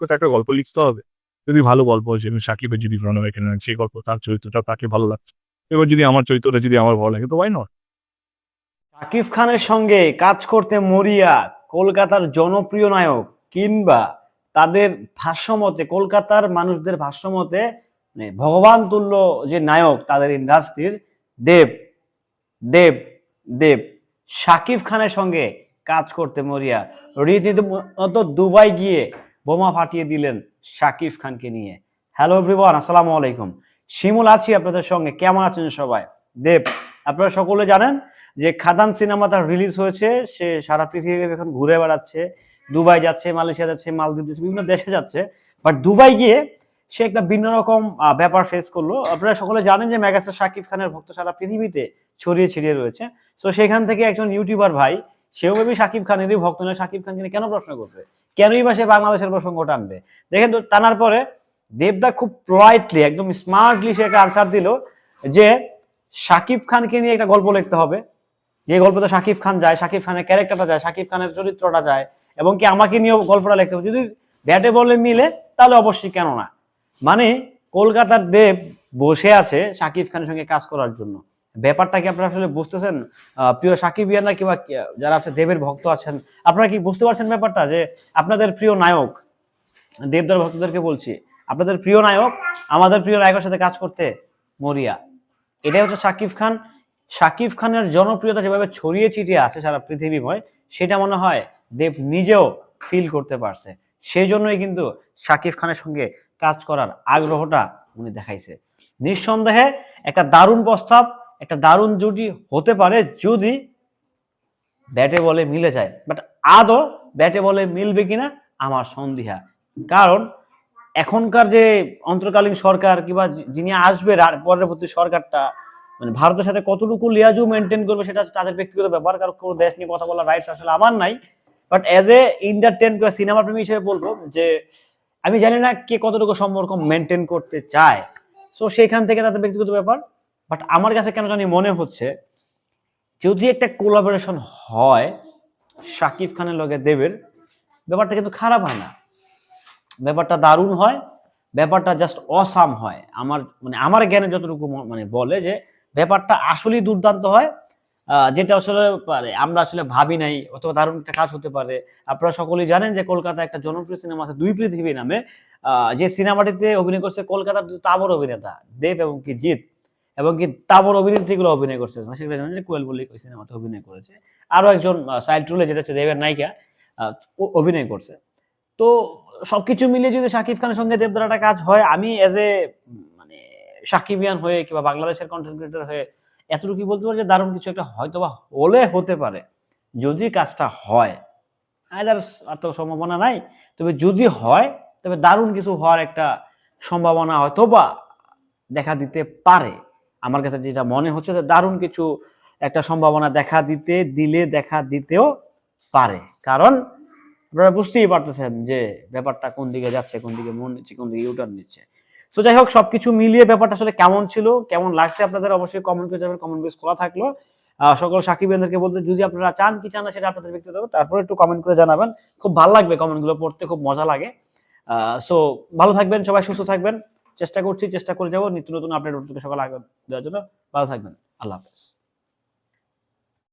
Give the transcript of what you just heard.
কোথাও একটা গল্প লিখতে হবে। যদি ভালো গল্প আমি সাকিবের যদি প্রণয় এখানে সেই গল্প, তার চরিত্রটা তাকে ভালো লাগছে। এবার যদি আমার চরিত্রটা, যদি আমার ভালো লাগে, তো ওয়াই নট শাকিব খানের সঙ্গে কাজ করতে মরিয়া, কলকাতার জনপ্রিয় নায়ক, কিংবা তাদের ভাষ্যমতে, কলকাতার মানুষদের ভাষ্যমতে মানে ভগবান তুল্য যে নায়ক, তাদের ইন্ডাস্ট্রির দেব দেব দেব শাকিব খানের সঙ্গে কাজ করতে মরিয়া। রীতিমতো দুবাই গিয়ে বোমা ফাটিয়ে দিলেন শাকিব খানকে নিয়ে। হ্যালো এভরিওয়ান আসসালামু আলাইকুম। শিমুল আছি আপনাদের সঙ্গে। কেমন আছেন সবাই? দেব, আপনারা সকলে জানেন যে খাদান সিনেমা তার রিলিজ হয়েছে। সে সারা পৃথিবী এখন ঘুরে বেড়াচ্ছে। দুবাই যাচ্ছে, মালয়েশিয়া যাচ্ছে, মালদ্বীপ যাচ্ছে, বিভিন্ন দেশে যাচ্ছে। বাট দুবাই গিয়ে সে একটা ভিন্ন রকম ব্যাপার ফেস করল। আপনারা সকলে জানেন যে ম্যাগাস্টার শাকিব খানের ভক্ত সারা পৃথিবীতে ছড়িয়ে ছিড়িয়ে রয়েছে। তো সেখান থেকে একজন ইউটিউবার ভাই সেও ভেবে শাকিব খানেরই ভক্ত নয় শাকিব খানকে কেন প্রশ্ন করবে? কেনই বা সে বাংলাদেশের প্রসঙ্গ টানবে দেখেন তো, টানার পরে দেবদা খুব পোলাইটলি একদম স্মার্টলি সে একটা আনসার দিল যে শাকিব খানকে নিয়ে একটা গল্প লিখতে হবে। যে গল্পটা শাকিব খান যায় শাকিব খানের ক্যারেক্টারটা যায় শাকিব খানের চরিত্রটা যায়, এবং কি আমাকে নিয়েও গল্পটা লিখতে হবে। যদি ব্যাটে বলে মিলে, তাহলে অবশ্যই কেন না মানে কলকাতার দেব বসে আছে শাকিব খানের সঙ্গে কাজ করার জন্য। ব্যাপারটা কি আপনারা আসলে বুঝতেছেন? প্রিয় সাকিব ইয়ানা কিংবা যারা আছে, দেবের ভক্ত আছেন, আপনারা কি বুঝতে পারছেন ব্যাপারটা যে আপনাদের প্রিয় নায়ক, দেবদার ভক্তদেরকে বলছি, আপনাদের প্রিয় নায়ক, আমাদের প্রিয় নায়কের সাথে কাজ করতে মরিয়া। এটাই হচ্ছে শাকিব খান। শাকিব খানের জনপ্রিয়তা যেভাবে ছড়িয়ে ছিটিয়ে আছে সারা পৃথিবীময়, সেটা মনে হয় দেব নিজেও ফিল করতে পারছে। সেই জন্যই কিন্তু শাকিব খানের সঙ্গে কাজ করার আগ্রহটা উনি দেখাইছে। নিঃসন্দেহে একটা দারুণ প্রস্তাব একটা দারুণ জুটি হতে পারে যদি ব্যাটে বলে মিলে যায়। বাট আদৌ ব্যাটে বলে মিলবে কিনা আমার সন্দেহা। কারণ এখনকার যে অন্তর্কালীন সরকার কিংবা যিনি আসবে পরবর্তী সরকারটা মানে ভারতের সাথে কতটুকু লিয়াজু মেনটেন করবে সেটা তাদের ব্যক্তিগত ব্যাপার, কারণ কোনো দেশ নিয়ে কথা বলার রাইটস আসলে আমার নাই। বাট অ্যাজ এ ইন্টারটেন কিংবা সিনেমা প্রেমী হিসেবে বলব যে, আমি জানি না কে কতটুকু সম্পর্ক মেনটেন করতে চায়। সো সেখান থেকে তাদের ব্যক্তিগত ব্যাপার বাট আমার কাছে কেন জানি মনে হচ্ছে, যদি একটা কোলাবোরেশন হয়, শাকিব খানের লগে দেবের, ব্যাপারটা কিন্তু খারাপ হয় না। ব্যাপারটা দারুণ হয়, ব্যাপারটা জাস্ট অসাম হয়। আমার মানে আমার জ্ঞানে যতটুকু মানে বলে যে, ব্যাপারটা আসলেই দুর্দান্ত হয়। যেটা আসলে আমরা আসলে ভাবি নাই, অথবা দারুণ একটা কাজ হতে পারে। আপনারা সকলেই জানেন যে কলকাতা একটা জনপ্রিয় সিনেমা আছে দুই পৃথিবী নামে। যে সিনেমাটিতে অভিনয় করছে কলকাতার তাবর অভিনেতা, দেব এবং কি জিৎ। এবং কি তাবর অভিনেত্রীগুলো অভিনয় করছে। যে কোয়েল বল্লি ওই সিনেমাতে অভিনয় করেছে। আরও একজন সাইড রুলে যেটা হচ্ছে দেবের নায়িকা অভিনয় করছে। তো সবকিছু মিলিয়ে যদি শাকিব খানের সঙ্গে দেবদার একটা কাজ হয়, আমি এজ এ মানে সাকিবিয়ান হয়ে কিংবা বাংলাদেশের কন্টেন্ট ক্রিয়েটর হয়ে এতটুকু বলতে পারি যে দারুণ কিছু একটা হয়তো বা হলে হতে পারে। যদি কাজটা হয় আদার্স আর তো সম্ভাবনা নাই, তবে যদি হয়, তবে দারুণ কিছু হওয়ার একটা সম্ভাবনা হয়তো বা দেখা দিতে পারে। আমার কাছে যেটা মনে হচ্ছে যে দারুণ কিছু একটা সম্ভাবনা দেখা দিতে, দিলে দেখা দিতেও পারে। কারণ আপনারা বুঝতেই পারতেছেন যে ব্যাপারটা কোন দিকে যাচ্ছে, কোন দিকে মন নিচ্ছে, কোন দিকে ইউটার্ন নিচ্ছে। সো যাই হোক, সবকিছু মিলিয়ে ব্যাপারটা আসলে কেমন ছিল, কেমন লাগছে আপনাদের অবশ্যই কমেন্ট করে যাবেন কমেন্ট বক্স খোলা থাকল। সকল সাকিবেন্দ্রকে বলতে যদি আপনারা চান কি চান না সেটা আপনাদের ব্যক্তিগত, তারপরে একটু কমেন্ট করে জানাবেন। খুব ভালো লাগবে কমেন্টগুলো পড়তে, খুব মজা লাগে। সো ভালো থাকবেন, সবাই সুস্থ থাকবেন। চেষ্টা করছি, চেষ্টা করে যাব। নিত্য নতুন আপডেট সকাল আগে দেওয়ার জন্য। ভালো থাকবেন। আল্লাহ হাফেজ।